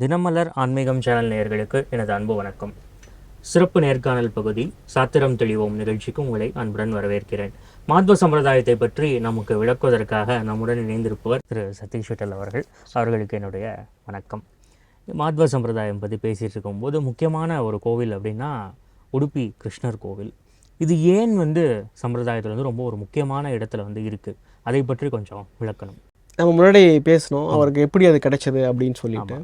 தினமலர் ஆன்மீகம் சேனல் நேயர்களுக்கு எனது அன்பு வணக்கம். சிறப்பு நேர்காணல் பகுதி சாத்திரம் தெளிவோம் நிகழ்ச்சிக்கு உங்களை அன்புடன் வரவேற்கிறேன். மாத்வ சம்பிரதாயத்தை பற்றி நமக்கு விளக்குவதற்காக நம்முடன் இணைந்திருப்பவர் திரு சதீஷ் விட்டல் அவர்கள். அவர்களுக்கு என்னுடைய வணக்கம். மாத்வ சம்பிரதாயம் பற்றி பேசிகிட்டு இருக்கும்போது முக்கியமான ஒரு கோவில் அப்படின்னா உடுப்பி கிருஷ்ணர் கோவில். இது ஏன் வந்து சம்பிரதாயத்தில் வந்து ரொம்ப ஒரு முக்கியமான இடத்துல வந்து இருக்குது அதை பற்றி கொஞ்சம் விளக்கணும். நம்ம முன்னாடி பேசணும். அவருக்கு எப்படி அது கிடைச்சது அப்படின்னு சொல்லிட்டு.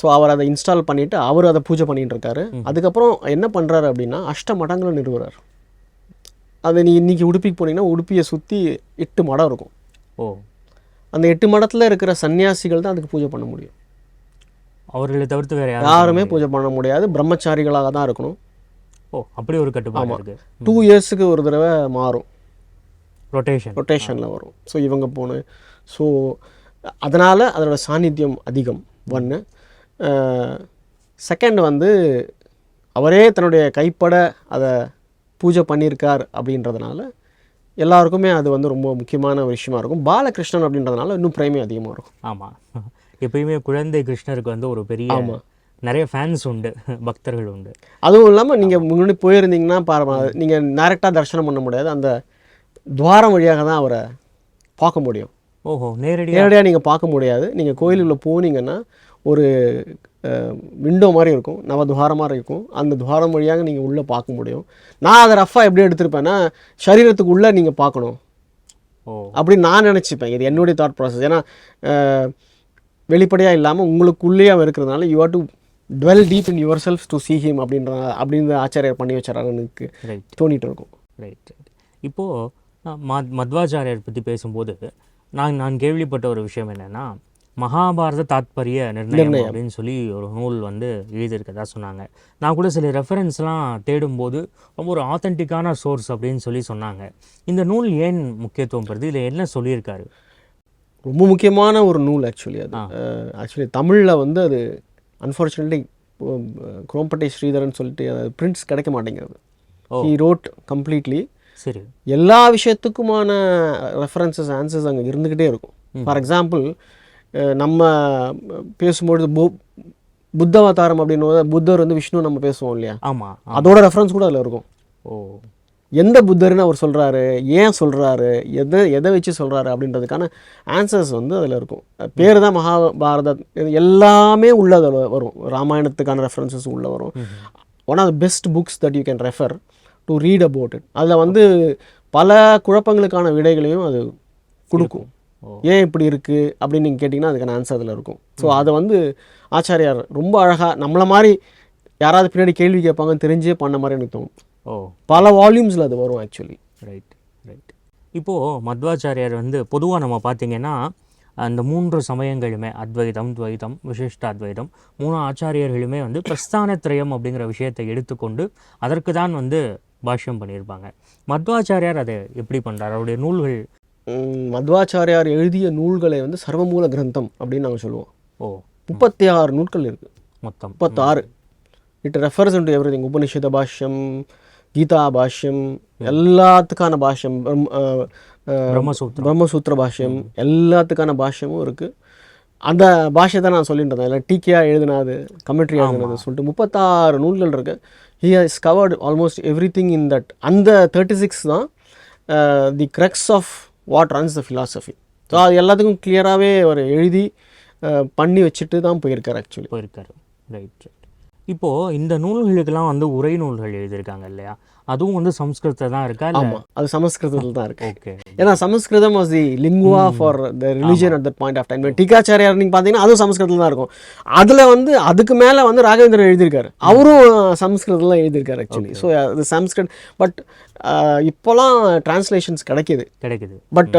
ஸோ அவர் அதை இன்ஸ்டால் பண்ணிவிட்டு அவர் அதை பூஜை பண்ணிட்டு இருக்காரு. அதுக்கப்புறம் என்ன பண்ணுறாரு அப்படின்னா அஷ்ட மடங்களை நிறுவுறார். அது நீ இன்னைக்கு உடுப்பிக்கு போனீங்கன்னா உடுப்பியை சுற்றி எட்டு மடம் இருக்கும். ஓ. அந்த எட்டு மடத்தில் இருக்கிற சன்னியாசிகள் தான் அதுக்கு பூஜை பண்ண முடியும். அவர்களை தவிர்த்து வேற யாரும் பூஜை பண்ண முடியாது. பிரம்மச்சாரிகளாக தான் இருக்கணும். ஓ அப்படி ஒரு கட்டுப்பாடு டூ இயர்ஸுக்கு ஒரு தடவை மாறும். ரொட்டேஷன் ரொட்டேஷனில் வரும். ஸோ இவங்க போன ஸோ அதனால் அதோட சாநித்தியம் அதிகம். ஒன்று செகண்ட் வந்து அவரே தன்னுடைய கைப்பட அதை பூஜை பண்ணியிருக்கார் அப்படின்றதுனால எல்லாருக்குமே அது வந்து ரொம்ப முக்கியமான ஒரு விஷயமா இருக்கும். பாலகிருஷ்ணன் அப்படின்றதுனால இன்னும் பிரேமே அதிகமாக இருக்கும். ஆமாம் எப்பயுமே குழந்தை கிருஷ்ணருக்கு வந்து ஒரு பெரிய ஆமா. நிறைய ஃபேன்ஸ் உண்டு. பக்தர்கள் உண்டு. அதுவும் இல்லாமல் நீங்கள் முன்னாடி போயிருந்தீங்கன்னா பாருங்க நீங்கள் டைரெக்டாக தரிசனம் பண்ண முடியாது. அந்த துவாரம் வழியாக தான் அவரை பார்க்க முடியும். ஓஹோ நேரடியாக நேரடியாக நீங்கள் பார்க்க முடியாது. நீங்கள் கோயிலுக்குள்ள போனீங்கன்னா ஒரு விண்டோ மாதிரி இருக்கும். நவதுவாரம் மாதிரி இருக்கும். அந்த துவாரம் வழியாக நீங்கள் உள்ளே பார்க்க முடியும். நான் அதை ரஃபாக எப்படி எடுத்திருப்பேன்னா சரீரத்துக்கு உள்ளே நீங்கள் பார்க்கணும். ஓ. அப்படின்னு நான் நினச்சிப்பேன். இது என்னுடைய தாட் ப்ராசஸ் ஏன்னா வெளிப்படையாக இல்லாமல் உங்களுக்குள்ளேயே அவன் இருக்கிறதுனால you are to dwell deep in your self to see him அப்படின்ற அப்படின்னு ஆச்சாரியர் பண்ணி வச்சாரு எனக்கு ரைட் தோணிட்டு இருக்கும். ரைட் ரைட் இப்போது மத் மத்வாச்சாரியர் பற்றி பேசும்போது நான் நான் கேள்விப்பட்ட ஒரு விஷயம் என்னென்னா மகாபாரத தாத்பரிய நிர்ணயம் அப்படின்னு சொல்லி ஒரு நூல் வந்து எழுதியிருக்கதா சொன்னாங்க. நான் கூட சில ரெஃபரன்ஸ்லாம் தேடும்போது ரொம்ப ஒரு ஆத்தென்டிக்கான சோர்ஸ் அப்படின்னு சொல்லி சொன்னாங்க. இந்த நூல் ஏன் முக்கியத்துவம் பெறுது? இதில் என்ன சொல்லியிருக்காரு? ரொம்ப முக்கியமான ஒரு நூல் ஆக்சுவலி அது. ஆக்சுவலி தமிழில் வந்து அது அன்ஃபார்ச்சுனேட்லி குரோம்பட்டை ஸ்ரீதரன் சொல்லிட்டு பிரிண்ட்ஸ் கிடைக்க மாட்டேங்கிறது. ஹி ரோட் கம்ப்ளீட்லி சரி. எல்லா விஷயத்துக்குமான ரெஃபரன்சஸ் ஆன்சர்ஸ் அங்கே இருந்துக்கிட்டே இருக்கும். ஃபார் எக்ஸாம்பிள் நம்ம பேசும்பொழுது பு புத்தவதாரம் அப்படின்னு போது புத்தர் வந்து விஷ்ணு நம்ம பேசுவோம் இல்லையா? ஆமாம் அதோட ரெஃபரன்ஸ் கூட அதில் இருக்கும். ஓ. எந்த புத்தர்னு அவர் சொல்கிறாரு ஏன் சொல்கிறாரு எதை எதை வச்சு சொல்கிறாரு அப்படின்றதுக்கான ஆன்சர்ஸ் வந்து அதில் இருக்கும். பேர் தான் மகாபாரத எல்லாமே உள்ள அதில் வரும். ராமாயணத்துக்கான ரெஃபரன்சஸ் உள்ளே வரும். One of the best books that you can refer to read about it அதில் வந்து பல குழப்பங்களுக்கான விடைகளையும் அது கொடுக்கும். ஏன் இப்படி இருக்குது அப்படின்னு நீங்கள் கேட்டிங்கன்னா அதுக்கான ஆன்சர் அதில் இருக்கும். ஸோ அதை வந்து ஆச்சாரியார் ரொம்ப அழகாக நம்மளை மாதிரி யாராவது பின்னாடி கேள்வி கேட்பாங்கன்னு தெரிஞ்சே பண்ண மாதிரி எனக்கு தோணும். ஓ. பல வால்யூம்ஸில் அது வரும் ஆக்சுவலி ரைட் ரைட் இப்போது மத்வாச்சாரியார் வந்து பொதுவாக நம்ம பார்த்தீங்கன்னா அந்த மூன்று சமயங்களுமே அத்வைதம் துவைதம் விசிஷ்ட அத்வைதம் மூணு ஆச்சாரியர்களுமே வந்து பிரஸ்தானத்ரயம் அப்படிங்கிற விஷயத்தை எடுத்துக்கொண்டு அதற்கு தான் வந்து பாஷ்யம் பண்ணியிருப்பாங்க. மத்வாச்சாரியார் அதை எப்படி பண்ணுறார் அவருடைய நூல்கள்? மத்வாச்சாரியார் எழுதிய நூல்களை வந்து சர்வமூல கிரந்தம் அப்படின்னு நாங்கள் சொல்லுவோம். ஓ. முப்பத்தி ஆறு நூல்கள் இருக்குது மொத்தம். முப்பத்தாறு. It refers to everything Upanishad பாஷ்யம் கீதா பாஷ்யம் எல்லாத்துக்கான பாஷ்யம் பிரம்- அஹ், அஹ், பிரம்மசூத்திரம். பிரம்மசூத்திர பாஷ்யம் எல்லாத்துக்கான பாஷ்யமும் இருக்குது அந்த பாஷை தான் நான் சொல்லிட்டு இருந்தேன். இல்லை டீக்கியாக எழுதினது கமெண்ட்ரி எழுதினது சொல்லிட்டு முப்பத்தாறு நூல்கள் இருக்குது he has covered almost everything in that அந்த தேர்ட்டி சிக்ஸ் தான் the crux of what runs the philosophy so அது எல்லாத்துக்கும் கிளியராகவே அவர் எழுதி பண்ணி வச்சுட்டு தான் போயிருக்கார் ஆக்சுவலி போயிருக்காரு. ரைட் இப்போது இந்த நூல்களுக்கெல்லாம் வந்து உரை நூல்கள் எழுதியிருக்காங்க இல்லையா? அதுவும் வந்து சம்ஸ்கிருதத்தில் தான் இருக்கா ஆமாம் அது சமஸ்கிருதத்தில் தான் இருக்குது ஓகே. ஏன்னா சமஸ்கிருதம் was the lingua franca the religion at that point of time டீகாச்சாரியார் நீங்கள் பார்த்தீங்கன்னா அதுவும் சமஸ்கிருதத்தில் தான் இருக்கும். அதில் வந்து அதுக்கு மேலே வந்து ராகவேந்திரன் எழுதியிருக்காரு. அவரும் சமஸ்கிருதத்தில் எழுதியிருக்காரு ஆக்சுவலி ஸோ அது சமஸ்கிருத் பட் இப்போலாம் டிரான்ஸ்லேஷன்ஸ் கிடைக்கிது. கிடைக்குது. பட்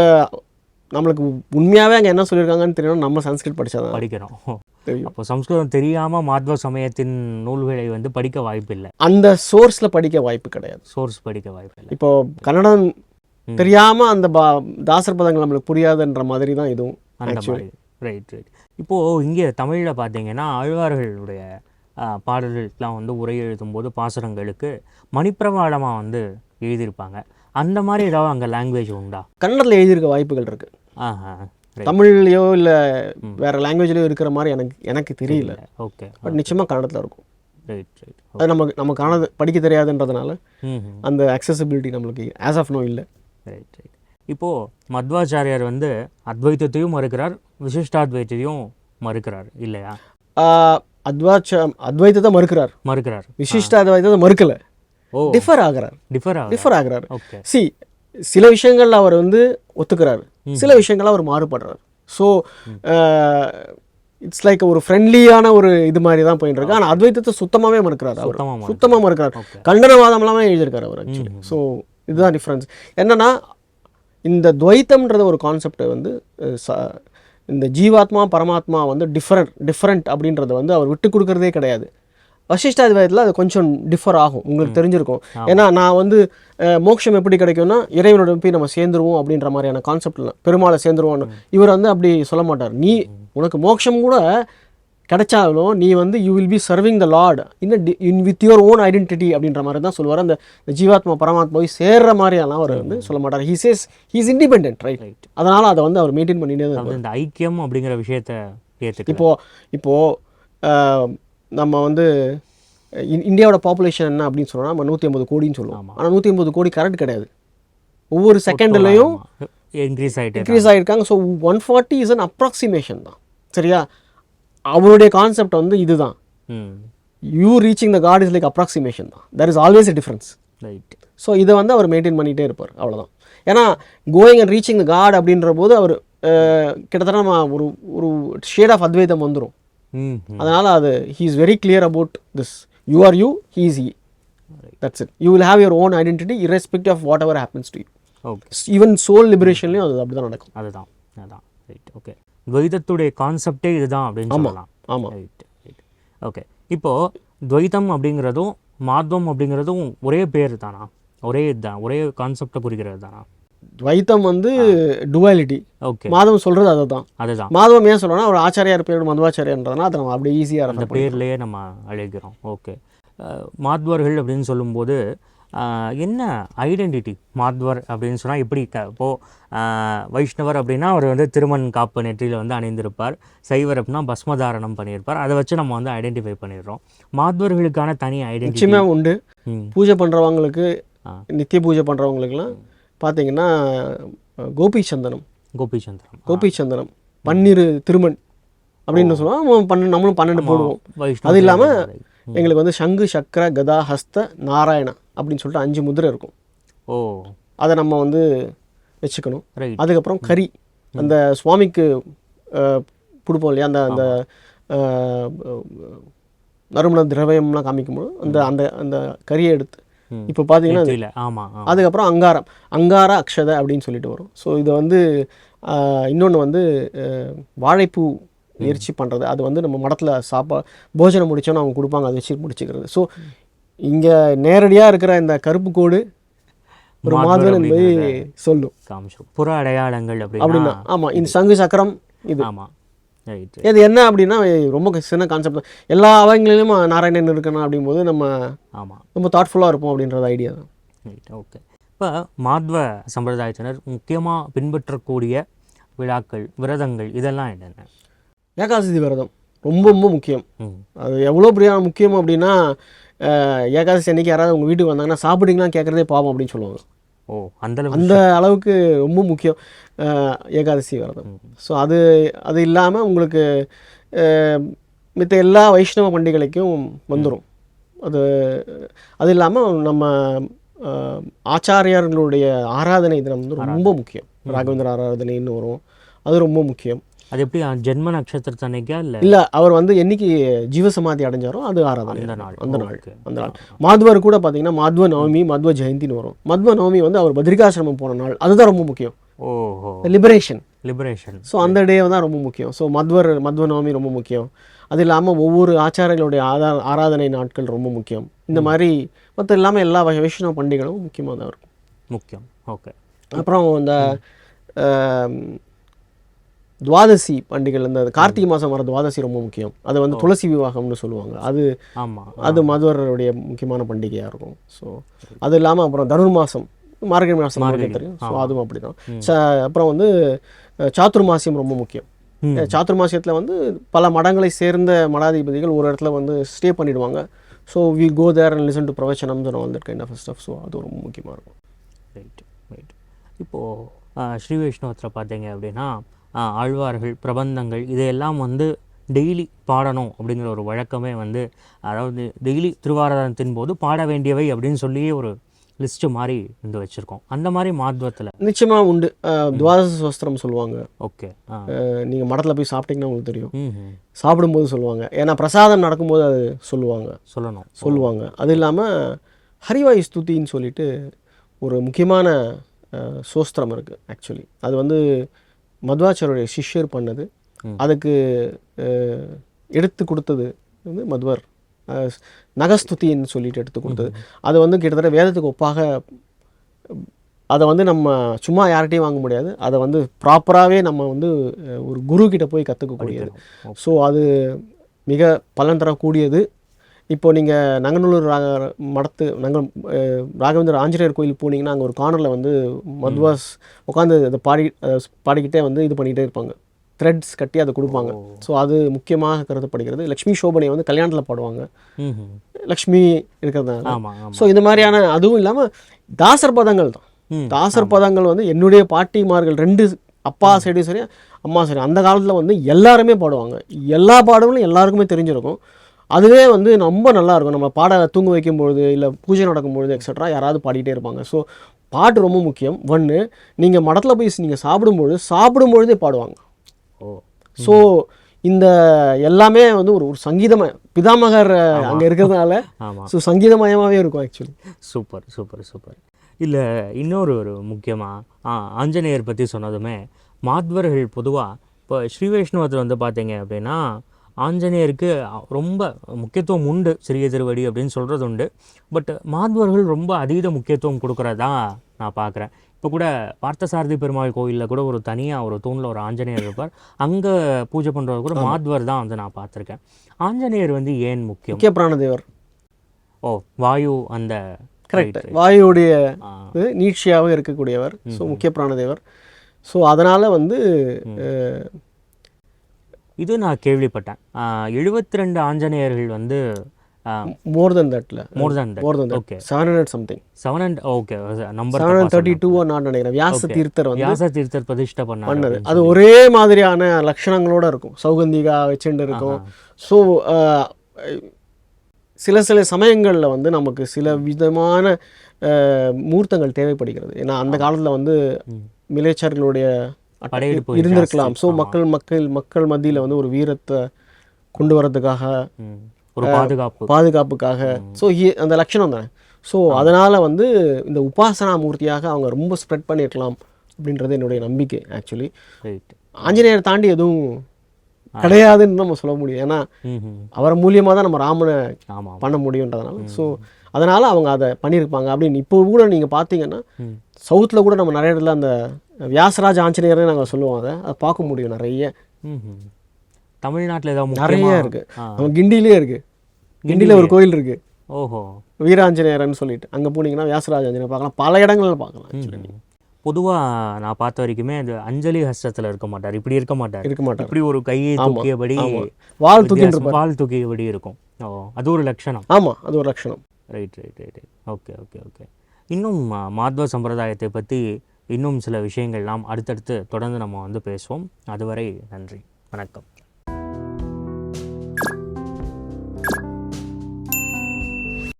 நம்மளுக்கு உண்மையாகவே அங்கே என்ன சொல்லியிருக்காங்கன்னு தெரியணும். நம்ம சமஸ்கிருத் படிச்சாதான். படிக்கிறோம் தெரியும். அப்போ சம்ஸ்கிருதம் தெரியாம மாத்வ சமயத்தின் நூல்களை வந்து படிக்க வாய்ப்பில்லை. அந்த சோர்ஸில் படிக்க வாய்ப்பு கிடையாது. சோர்ஸ் படிக்க வாய்ப்பில்லை இப்போ கன்னடம் தெரியாமல் அந்த பா தாசர் பதங்கள் நம்மளுக்கு புரியாதுன்ற மாதிரி தான் இதுவும் அந்த மாதிரி. ரைட் ரைட் இப்போ இங்கே தமிழில் பார்த்தீங்கன்னா ஆழ்வார்களுடைய ஆ, பாடல்களுக்கெல்லாம் வந்து உரை எழுதும்போது பாசுரங்களுக்கு மணிப்பிரவாளமாக வந்து எழுதியிருப்பாங்க. அந்த மாதிரி ஏதாவது அங்கே லாங்குவேஜ் உண்டா? கன்னடத்தில் எழுதியிருக்க வாய்ப்புகள் இருக்குது ஆஹா தமிழ்லையோ இல்லை வேற லாங்குவேஜ்லையோ இருக்கிற மாதிரி எனக்கு எனக்கு தெரியல. ஓகே பட் நிச்சயமாக கன்னடத்தில் இருக்கும். ரைட் ரைட் அது நமக்கு நம்ம கன்னட படிக்க தெரியாதுன்றதுனால அந்த அக்சசிபிலிட்டி நம்மளுக்கு ஆஸ் ஆஃப் நோ இல்லை. ரைட் ரைட் இப்போது மத்வாச்சாரியார் வந்து அத்வைத்தத்தையும் மறுக்கிறார் விசிஷ்டாத்வைத்தையும் மறுக்கிறார் இல்லையா? அத்வாச்ச அத்வைத்தத்தை மறுக்கிறார். மறுக்கிறார். விசிஷ்ட அத்வைத்தத்தை மறுக்கல. டிஃபர் ஆகிறார். டிஃபர் டிஃபர் ஆகிறார். சி சில விஷயங்கள்ல அவர் வந்து ஒத்துக்கிறாரு. சில விஷயங்கள்ல அவர் மாறுபடுறாரு. ஸோ இட்ஸ் லைக் ஒரு ஃப்ரெண்ட்லியான ஒரு இது மாதிரி தான் போயிட்டு இருக்கு ஆனால் அத்வைத்தத்தை சுத்தமாவே மறுக்கிறார் அவர். சுத்தமாக மறுக்கிறார். கண்டனவாதம் எல்லாமே எழுதியிருக்காரு அவர் ஆக்சுவலி ஸோ இதுதான் டிஃப்ரென்ஸ் என்னன்னா இந்த துவைத்தம்ன்றத ஒரு கான்செப்டை வந்து இந்த ஜீவாத்மா பரமாத்மா வந்து டிஃப்ரெண்ட் டிஃப்ரெண்ட் அப்படின்றத வந்து அவர் விட்டு கொடுக்கறதே கிடையாது. வசிஷ்டாதிவாதத்தில் அது கொஞ்சம் டிஃபர் ஆகும். உங்களுக்கு தெரிஞ்சிருக்கும். ஏன்னா நான் வந்து மோட்சம் எப்படி கிடைக்கும்னா இறைவனோட போய் நம்ம சேர்ந்துருவோம் அப்படின்ற மாதிரியான கான்செப்ட்ல பெருமாளை சேர்ந்துருவோம்னு. இவர் வந்து அப்படி சொல்ல மாட்டார். நீ உனக்கு மோட்சம் கூட கிடைச்சாலும் நீ வந்து you will be serving the lord இன்னும் in with your own identity அப்படின்ற மாதிரி தான் சொல்லுவார். அந்த ஜீவாத்மா பரமாத்மா போய் சேர்ற மாதிரியெல்லாம் அவர் வந்து சொல்ல மாட்டார். He says he's independent right right அதனால அதை வந்து அவர் மெயின்டைன் பண்ணிட்டே தான் இந்த ஐக்கியம் அப்படிங்கிற விஷயத்த இப்போ இப்போ ஆஹ், நம்ம வந்து இந்தியாவோட பாப்புலேஷன் என்ன அப்படின்னு சொன்னா நம்ம நூற்றி ஐம்பது கோடின்னு சொல்லுவோம். ஆனால் நூற்றி ஐம்பது கோடி கரெக்ட் கிடையாது. ஒவ்வொரு செகண்ட்லையும் இன்க்ரீஸ் ஆகிட்டே increase ஆகிருக்காங்க so one forty is an approximation தான். சரியா? அவருடைய கான்செப்ட் வந்து இதுதான். You reaching the god is like approximation தான். There is always a difference right so இதை வந்து அவர் மெயின்டைன் பண்ணிகிட்டே இருப்பார். அவ்வளவுதான். ஏன்னா going and reaching the god அப்படின்ற போது அவர் கிட்டத்தட்ட நம்ம ஒரு ஒரு ஷேட் ஆஃப் அத்வைதம் வந்துடும் அதனால் அது he is very clear about this you are you he is eh that's it you will have your own identity irrespective of whatever happens to you okay even soul லிபரேஷன்லையும் அது அப்படி தான் நடக்கும். அதுதான். அதான் right okay துவைதத்துடைய கான்செப்டே இதுதான் அப்படின்னு சொல்லலாம். ஆமாம் ரைட் ரைட் ஓகே இப்போது துவைத்தம் அப்படிங்கிறதும் மாத்வம் அப்படிங்கிறதும் ஒரே பேர் தானா? ஒரே இதுதான் ஒரே கான்செப்டை குறிக்கிறது தானா துவைத்தம் வந்து டுவாலிட்டி ஓகே. மாதவம் சொல்கிறது அதை தான் அதுதான். மாதவம் ஏன் சொல்கிறோன்னா ஒரு ஆச்சாரியார் பேர் மதுவாச்சாரியான்றதுனா அதை நம்ம அப்படியே ஈஸியாக அந்த பேர்லேயே நம்ம அழைக்கிறோம். ஓகே. மாத்வர்கள் அப்படின்னு சொல்லும்போது என்ன ஐடென்டிட்டி மாத்வர் அப்படின்னு சொன்னால் எப்படி க இப்போது வைஷ்ணவர் அப்படின்னா அவர் வந்து திருமண் காப்பு நெற்றியில் வந்து அணிந்திருப்பார். சைவர் அப்படின்னா பஸ்மதாரணம் பண்ணியிருப்பார். அதை வச்சு நம்ம வந்து ஐடென்டிஃபை பண்ணிடுறோம். மாத்வர்களுக்கான தனி ஐடென்டிட்டி உண்டு. பூஜை பண்ணுறவங்களுக்கு. நித்திய பூஜை பண்ணுறவங்களுக்குலாம் பார்த்தீங்கன்னா அஹ், கோபி சந்தனம் கோபிச்சந்திரம் கோபி சந்தனம் பன்னிரு திருமண் அப்படின்னு சொல்லுவோம் பன்னெண்டு நம்மளும் பன்னெண்டு போடுவோம். அது இல்லாம தேவதை. எங்களுக்கு வந்து சங்கு சக்கர கதா ஹஸ்த நாராயண அப்படின்னு சொல்லிட்டு அஞ்சு முதிரை இருக்கும். ஓ. அதை நம்ம வந்து வச்சுக்கணும். அதுக்கப்புறம் கறி. அந்த சுவாமிக்கு அஹ், கொடுப்போம் இல்லையா? அந்த அந்த நறுமண திரவியம்லாம் காமிக்கும்போது அந்த அந்த அந்த கறியை எடுத்து. இப்போ பார்த்தீங்கன்னா ஆமாம் அதுக்கப்புறம் அங்காரம். அங்கார அக்ஷதை அப்படின்னு சொல்லிட்டு வரும். ஸோ இது வந்து இன்னொன்று வந்து வாழைப்பூ முயற்சி பண்ணுறது அது வந்து நம்ம மடத்தில் சாப்பா போஜனம் முடிச்சோன்னு அவங்க கொடுப்பாங்க. அதை வச்சு முடிச்சுக்கிறது. ஸோ இங்கே நேரடியாக இருக்கிற இந்த கருப்பு கோடு ஒரு மாதவன் என்பதை சொல்லும். புற அடையாளங்கள் அப்படின்னா ஆமாம் இந்த சங்கு சக்கரம் இது. ஆமாம் இது என்ன அப்படின்னா ரொம்ப சின்ன கான்செப்ட் எல்லா அவங்களிலும் நாராயணன் இருக்கணும் அப்படிங்கும்போது நம்ம ஆமாம் ரொம்ப தாட்ஃபுல்லாக இருப்போம் அப்படின்றது ஐடியா தான். ரைட் ஓகே இப்போ மாத்வ சம்பிரதாயத்தினர் முக்கியமாக பின்பற்றக்கூடிய விழாக்கள் விரதங்கள் இதெல்லாம் என்னென்ன? ஏகாதசி விரதம் ரொம்ப ரொம்ப முக்கியம். அது எவ்வளோ பெரிய முக்கியம் அப்படின்னா ஏகாதசி அன்னைக்கு யாராவது உங்கள் வீட்டுக்கு வந்தாங்கன்னா சாப்பிட்டீங்களா கேட்குறதே பாவம் அப்படின்னு சொல்லுவாங்க. ஓ அந்த அந்த அளவுக்கு ரொம்ப முக்கியம் ஏகாதசி விரதம். ஸோ அது அது இல்லாமல் உங்களுக்கு மித்த எல்லா வைஷ்ணவ பண்டிகைக்கும் வந்துடும் அது அது இல்லாமல் நம்ம ஆச்சாரியார்களுடைய ஆராதனை தினம் வந்து ரொம்ப முக்கியம். ராகவேந்திர ஆராதனைன்னு வரும். அது ரொம்ப முக்கியம். அது எப்படி ஜென்ம நட்சத்திரத்து அன்னைக்கா இல்லை? இல்லை அவர் வந்து என்னைக்கு ஜீவசமாதி அடைஞ்சாரோ அது ஆராதனை. அந்த நாள். அந்த நாள். அந்த நாள். மாத்வர் கூட பார்த்தீங்கன்னா மாத்வ நவமி மத்வ ஜெயந்தின்னு வரும். மத்வ நவமி வந்து அவர் பத்ரிகாசிரமம் போன நாள். அதுதான் ரொம்ப முக்கியம். ஓஹோ. லிபரேஷன் லிபரேஷன் ஸோ அந்த டே தான் ரொம்ப முக்கியம். ஸோ மத்வர் மத்வ நவமி ரொம்ப முக்கியம். அது இல்லாமல் ஒவ்வொரு ஆச்சாரங்களுடைய ஆதா ஆராதனை நாட்கள் ரொம்ப முக்கியம். இந்த மாதிரி மற்ற இல்லாமல் எல்லா வகை வைஷ்ணவ பண்டிகைகளும் முக்கியமாக தான் இருக்கும். முக்கியம். ஓகே. அப்புறம் இந்த துவாதசி பண்டிகைகள் இந்த கார்த்திகை மாதம் வர துவாதசி ரொம்ப முக்கியம். அது வந்து துளசி விவாகம்னு சொல்லுவாங்க. அது ஆமாம் அது மதுவருடைய முக்கியமான பண்டிகையாக இருக்கும். ஸோ அது இல்லாமல் அப்புறம் தனுர் மாதம் மார்கழி மாதம் தெரியும். ஸோ அதுவும் அப்படி தான் அப்புறம் வந்து அஹ், சாதுர்மாசியம் ரொம்ப முக்கியம். சாதுர்மாசியத்தில் வந்து பல மடங்களை சேர்ந்த மடாதிபதிகள் ஒரு இடத்துல வந்து ஸ்டே பண்ணிடுவாங்க. So we go there and listen to பிரவச்சனம் all that kind of stuff so அது ரொம்ப முக்கியமாக இருக்கும். ரைட் ரைட் இப்போது ஸ்ரீ வைஷ்ணவத்தில் பார்த்தீங்க அப்படின்னா ஆழ்வார்கள் பிரபந்தங்கள் இதையெல்லாம் வந்து டெய்லி பாடணும் அப்படிங்கிற ஒரு வழக்கமே வந்து அதாவது டெய்லி திருவாராதனத்தின் போது பாட வேண்டியவை அப்படின்னு சொல்லியே ஒரு லிஸ்ட்டு மாதிரி வந்து வச்சுருக்கோம். அந்த மாதிரி மாத்வத்தில். நிச்சயமாக உண்டு. துவாதச சோஸ்திரம் சொல்லுவாங்க. ஓகே. நீங்கள் மடத்தில் போய் சாப்பிட்டீங்கன்னா உங்களுக்கு தெரியும். சாப்பிடும்போது சொல்லுவாங்க. ஏன்னா பிரசாதம் நடக்கும்போது அது சொல்லுவாங்க. சொல்லணும். சொல்லுவாங்க. அது இல்லாமல் ஹரிவாயு ஸ்துதின்னு சொல்லிட்டு ஒரு முக்கியமான சோஸ்திரம் இருக்குது ஆக்சுவலி அது வந்து மத்வாச்சாரியுடைய சிஷ்யர் பண்ணது. அதுக்கு எடுத்து கொடுத்தது வந்து மத்வர். நகஸ்துதின்னு சொல்லிட்டு எடுத்து கொடுத்தது. அது வந்து கிட்டத்தட்ட வேதத்துக்கு ஒப்பாக அதை வந்து நம்ம சும்மா யார்கிட்டையும் வாங்க முடியாது. அதை வந்து ப்ராப்பராகவே நம்ம வந்து ஒரு குரு கிட்ட போய் கற்றுக்கக்கூடியது. ஸோ அது மிக பலன் தரக்கூடியது. இப்போ நீங்கள் நங்கநல்லூர் ராக மடத்து நங்க ராகவேந்திர ஆஞ்சநேயர் கோயில் போனீங்கன்னா அங்கே ஒரு கார்னரில் வந்து மத்வாஸ் உட்காந்து அதை பாடி பாடிக்கிட்டே வந்து இது பண்ணிக்கிட்டே இருப்பாங்க. த்ரெட்ஸ் கட்டி அதை கொடுப்பாங்க. ஸோ அது முக்கியமாக கருதப்படுகிறது. லக்ஷ்மி சோபனை வந்து கல்யாணத்தில் பாடுவாங்க. லக்ஷ்மி இருக்கிறதுனால. ஸோ இந்த மாதிரியான அதுவும் இல்லாமல் தாசர் பதங்கள் தான். தாசர் பதங்கள் வந்து என்னுடைய பாட்டிமார்கள் ரெண்டு அப்பா சைடும் சரி அம்மா சரி அந்த காலத்தில் வந்து எல்லாருமே பாடுவாங்க. எல்லா பாடங்களும் எல்லாருக்குமே தெரிஞ்சிருக்கும். அதுவே வந்து ரொம்ப நல்லா இருக்கும் நம்ம பாட தூங்க வைக்கும்பொழுது இல்லை பூஜை நடக்கும்பொழுது எக்ஸட்ரா யாராவது பாடிட்டே இருப்பாங்க. ஸோ பாட்டு ரொம்ப முக்கியம். ஒன்று நீங்கள் மடத்தில் போய் நீங்கள் சாப்பிடும்பொழுது சாப்பிடும்பொழுதே பாடுவாங்க. ஓ. ஸோ இந்த எல்லாமே வந்து ஒரு ஒரு சங்கீதமய பிதாமகர் அங்கே இருக்கிறதுனால ஆமாம் ஸோ சங்கீதமயமாகவே இருக்கும் ஆக்சுவலி சூப்பர் சூப்பர் சூப்பர். இல்லை இன்னொரு ஒரு முக்கியமாக ஆஞ்சநேயர் பற்றி சொன்னதுமே மாத்வர்கள் பொதுவாக இப்போ ஸ்ரீ வைஷ்ணவத்தில் வந்து பார்த்தீங்க அப்படின்னா ஆஞ்சநேயருக்கு ரொம்ப முக்கியத்துவம் உண்டு சிறிய திருவடி அப்படின்னு சொல்கிறது உண்டு. பட் மாத்வர்கள் ரொம்ப அதீத முக்கியத்துவம் கொடுக்குறதா நான் பார்க்குறேன். இப்போ கூட பார்த்தசாரதி பெருமாள் கோயிலில் கூட ஒரு தனியாக ஒரு தூணில் ஒரு ஆஞ்சநேயர் இருப்பார். அங்கே பூஜை பண்ணுறது கூட மாத்வர் தான் வந்து நான் பார்த்துருக்கேன். ஆஞ்சநேயர் வந்து ஏன் முக்கியம்? முக்கிய பிராணதேவர். ஓ வாயு அந்த கரெக்ட் வாயுடைய நீட்சியாக இருக்கக்கூடியவர். ஸோ முக்கிய பிராணதேவர். ஸோ அதனால் வந்து இது நான் கேள்விப்பட்டேன். எழுபத்தி ரெண்டு ஆஞ்சநேயர்கள் வந்து மோர் தென் தட்ல more than more then okay seven hundred something seven and okay number seven hundred thirty two நான் நினைக்கிறேன். வியாச தீர்த்தர் வந்து வியாச தீர்த்தர் பிரதிஷ்டை பண்ணாரு பண்ணது அது ஒரே மாதிரியான லட்சணங்களோட இருக்கும். சௌகந்திகா வச்சுட்டு இருக்கும். ஸோ சில சில சமயங்களில் வந்து நமக்கு சில விதமான மூர்த்தங்கள் தேவைப்படுகிறது. ஏன்னா அந்த காலத்தில் வந்து. மிலேச்சர்களுடைய படையெடுப்பு இருந்திருக்கலாம். ஸோ மக்கள் மக்கள் மக்கள் மத்தியில் வந்து ஒரு வீரத்தை கொண்டு வரதுக்காக ம். ஒரு பாதுகாப்பு. பாதுகாப்புக்காக. ஸோ அந்த லட்சணம் தானே. ஸோ அதனால் வந்து இந்த உபாசனா மூர்த்தியாக அவங்க ரொம்ப ஸ்ப்ரெட் பண்ணியிருக்கலாம் அப்படின்றது என்னுடைய நம்பிக்கை ஆக்சுவலி ஆஞ்சநேயர் தாண்டி எதுவும் கிடையாதுன்னு நம்ம சொல்ல முடியும். ஏன்னா. அவர் மூலியமாக தான் நம்ம ராமனை பண்ண முடியுன்றதுனால. ஸோ அதனால் அவங்க அதை பண்ணியிருப்பாங்க அப்படின்னு இப்போ கூட நீங்கள் பார்த்தீங்கன்னா. சவுத்தில் கூட நம்ம நிறைய இடத்துல அந்த வியாசராஜ ஆஞ்சநேயர்னு நாங்கள் சொல்லுவோம் அதை. அதை பார்க்க முடியும் நிறைய. தமிழ்நாட்டில் ஏதாவது நிறைய முக்கியமா இருக்கு. ஆ. நம்ம கிண்டிலேயே இருக்கு. கிண்டியில் ஒரு கோயில் இருக்கு. ஓஹோ. வீராஞ்சநேயர்னு சொல்லிட்டு. அங்கே போனீங்கன்னா வியாசராஜ ஆஞ்சநேயர் பார்க்கலாம். பல இடங்கள்ல பார்க்கலாம். பொதுவாக நான் பார்த்த வரைக்குமே அது அஞ்சலி ஹஸ்தத்தில் இருக்க மாட்டார். இப்படி இருக்க மாட்டார். இருக்க மாட்டார். இப்படி ஒரு கையை தூக்கியபடி. வால் வித்தியாசம், வால் தூக்கியபடி இருக்கும். ஓ அது ஒரு லட்சணம். ஆமாம் அது ஒரு லட்சணம். Right right right okay okay okay இன்னும் மாத்வ சம்பிரதாயத்தை பற்றி இன்னும் சில விஷயங்கள்லாம் அடுத்தடுத்து தொடர்ந்து நம்ம வந்து பேசுவோம். அதுவரை நன்றி. வணக்கம்.